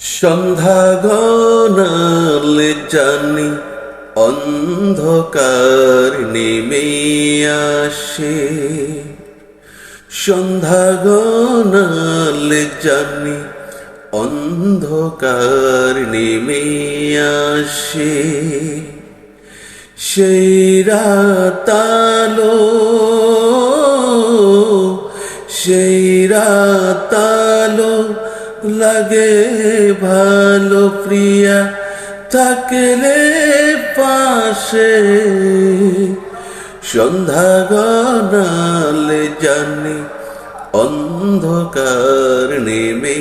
সন্ধ্যা গনালে জানি অন্ধকার নেমে আসে। সন্ধ্যা গনালে জানি অন্ধকার নেমে আসে। সেই রাতালো সেই রাতালো লাগে ভালো প্রিয়া, থাকলে পাশে। সন্ধ্যা গনালে জানি অন্ধকার নেমে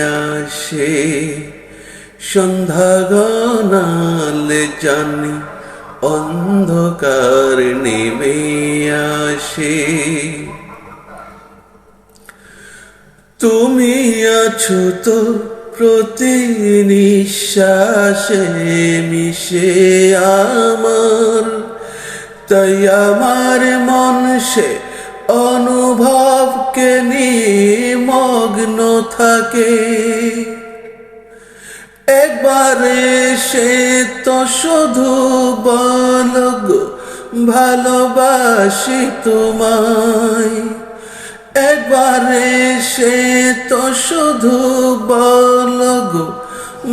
আসে। সন্ধ্যা গনালে জানি অন্ধকার নেমে আসে। তুমি আছো তো প্রতি নিঃশ্বাসে মিশে আমার। তাই আমার মন সে অনুভবকে নিয়ে মগ্ন থাকে। একবারে সে তো শুধু বল গো, ভালোবাসি তোমায়। একবারে সে তো শুধু বল গো,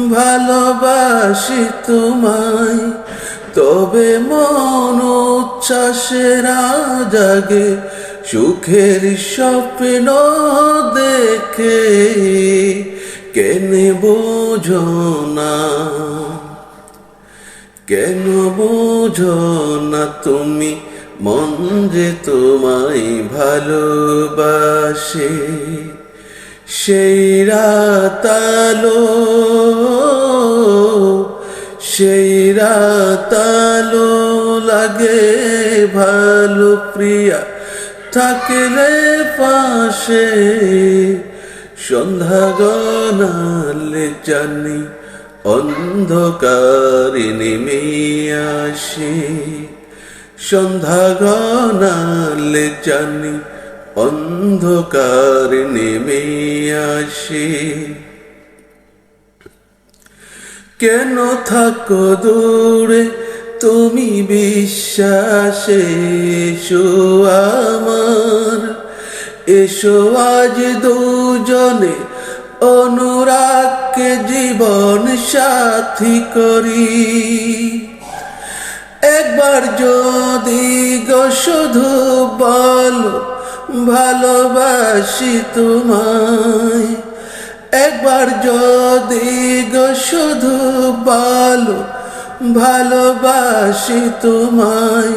ভালোবাসি তোমায়। তবে মন উচ্ছ্বাসের জাগে সুখের স্বপ্ন দেখে কেন বোঝো না? কেন বোঝো না তুমি? মন যে তোমায় ভালোবাসে, সেই রাতালো সেই রাতালো লাগে ভালো প্রিয়া। থাকলে পাশে সন্ধ্যা গনালে জানি, অন্ধকার নেমে আসে। সন্ধ্যা গনালে জানি অন্ধকার নেমে আসে। কেন থাকো দূরে, তুমি বিশ্বাসে, এসো আমার। এসো আজ দুজনে অনুরাগকে জীবন সাথী করি। একবার যদি গো শুধু বলো, ভালোবাসি তোমায়। একবার যদি গো শুধু বলো, ভালোবাসি তোমায়।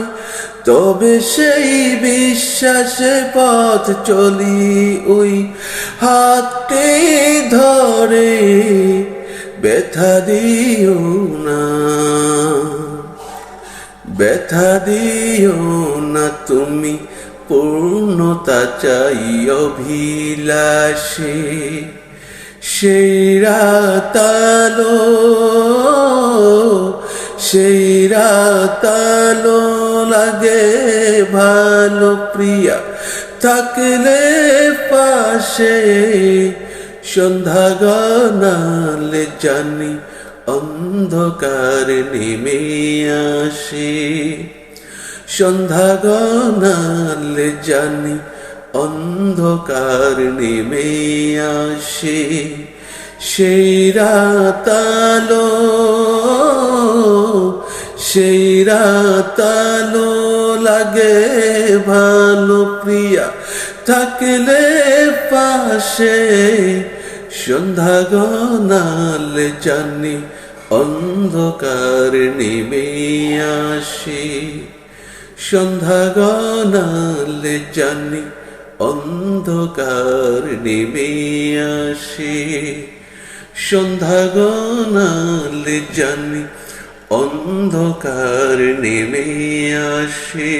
তবে সেই বিশ্বাসে পথ চলি ওই হাতটি ধরে, ব্যথা দিও না। ব্যথা দিও না তুমি, পূর্ণতা চাই অভিলাষে। সেই রাতালো সেই রাতালো লাগে ভালো প্রিয়া। থাকলে পাশে সন্ধ্যা গনালে জানি অন্ধকার নেমে আসে। সন্ধ্যা গনালে জানি অন্ধকার নেমে আসে। সেই রাতালো সেই রাতালো লাগে ভালো প্রিয়া থাকলে পাশে। সন্ধ্যা গনালে জানি অন্ধকার নেমে আসে সন্ধ্যা গনালে জানি অন্ধকার নেমে আসে সন্ধ্যা গনালে জানি অন্ধকার নেমে আসে